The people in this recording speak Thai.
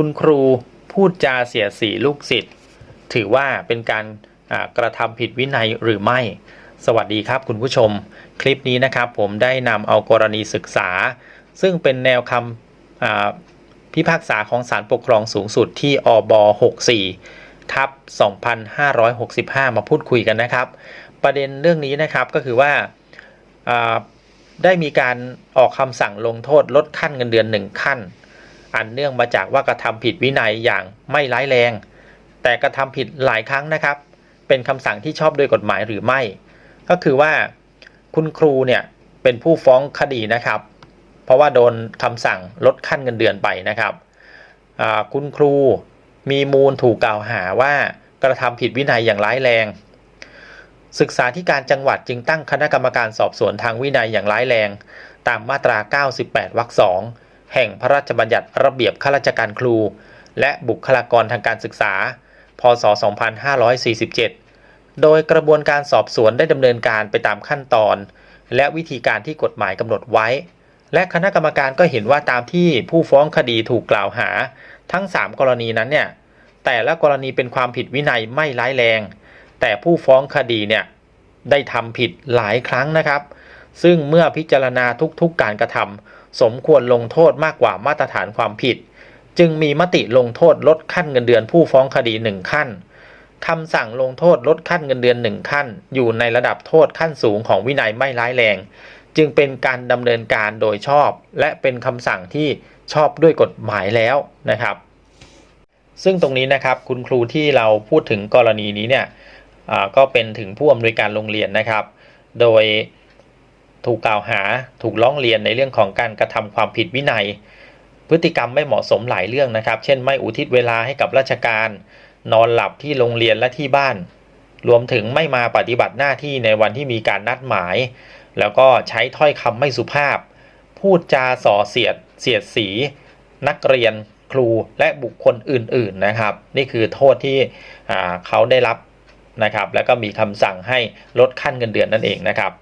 คุณครูพูดจาเสียสีลูกศิษย์ถือว่าเป็นการกระทำผิดวินัยหรือไม่ สวัสดีครับคุณผู้ชม คลิปนี้นะครับผมได้นำเอากรณีศึกษา ซึ่งเป็นแนวคำอ่าพิพากษาของศาลปกครองสูงสุดที่อบ64ทับ2565 มาพูดคุยกันนะครับ ประเด็นเรื่องนี้นะครับก็คือว่าอ่าได้มีการออกคำสั่งลงโทษลดขั้นเงินเดือนหนึ่งขั้น อันเนื่องมาจากว่ากระทำผิดวินัยอย่างไม่ร้ายแรง แต่กระทำผิดหลายครั้งนะครับ เป็นคำสั่งที่ชอบด้วยกฎหมายหรือไม่ ก็คือว่าคุณครูเนี่ยเป็นผู้ฟ้องคดีนะครับ เพราะว่าโดนคำสั่งลดขั้นเงินเดือนไปนะครับคุณครูมีมูลถูกกล่าวหาว่ากระทำผิดวินัยอย่างร้ายแรง ศึกษาธิการจังหวัดจึงตั้งคณะกรรมการสอบสวนทางวินัยอย่างร้ายแรง ตามมาตรา 98วรรคสอง แห่งพระราชบัญญัติระเบียบข้าราชการครู และบุคลากรทางการศึกษา พศ 2547 โดยกระบวนการสอบสวนได้ดำเนินการไปตามขั้นตอน และวิธีการที่กฎหมายกำหนดไว้ และคณะกรรมการก็เห็นว่าตามที่ผู้ฟ้องคดีถูกกล่าวหา ทั้ง 3 กรณีนั้นเนี่ยแต่ละกรณีเป็นความผิดวินัยไม่ร้ายแรง แต่ผู้ฟ้องคดีเนี่ยได้ทำผิดหลายครั้งนะครับ ซึ่งเมื่อพิจารณาทุกๆการกระทำสมควรลงโทษมากกว่ามาตรฐานความผิด จึงมีมติลงโทษลดขั้นเงินเดือนผู้ฟ้องคดีหนึ่งขั้นคำสั่งลงโทษลดขั้นเงินเดือนหนึ่งขั้น อยู่ในระดับโทษขั้นสูงของวินัยไม่ร้ายแรง จึงเป็นการดำเนินการโดยชอบ และเป็นคำสั่งที่ชอบด้วยกฎหมายแล้วนะครับ ซึ่งตรงนี้นะครับคุณครูที่เราพูดถึงกรณีนี้เนี่ยก็เป็นถึงผู้อำนวยการโรงเรียนนะครับ โดย ถูกกล่าวหาถูกร้องเรียนในเรื่องของการกระทำความผิดวินัย พฤติกรรมไม่เหมาะสมหลายเรื่องนะครับ เช่น ไม่อุทิศเวลาให้กับราชการ นอนหลับที่โรงเรียนและที่บ้าน รวมถึงไม่มาปฏิบัติหน้าที่ในวันที่มีการนัดหมาย แล้วก็ใช้ถ้อยคำไม่สุภาพ พูดจาส่อเสียดเสียดสี นักเรียนครูและบุคคลอื่น ๆนะครับ นี่คือโทษที่เขาได้รับนะครับ แล้วก็มีคำสั่งให้ลดขั้นเงินเดือนนั่นเองนะครับ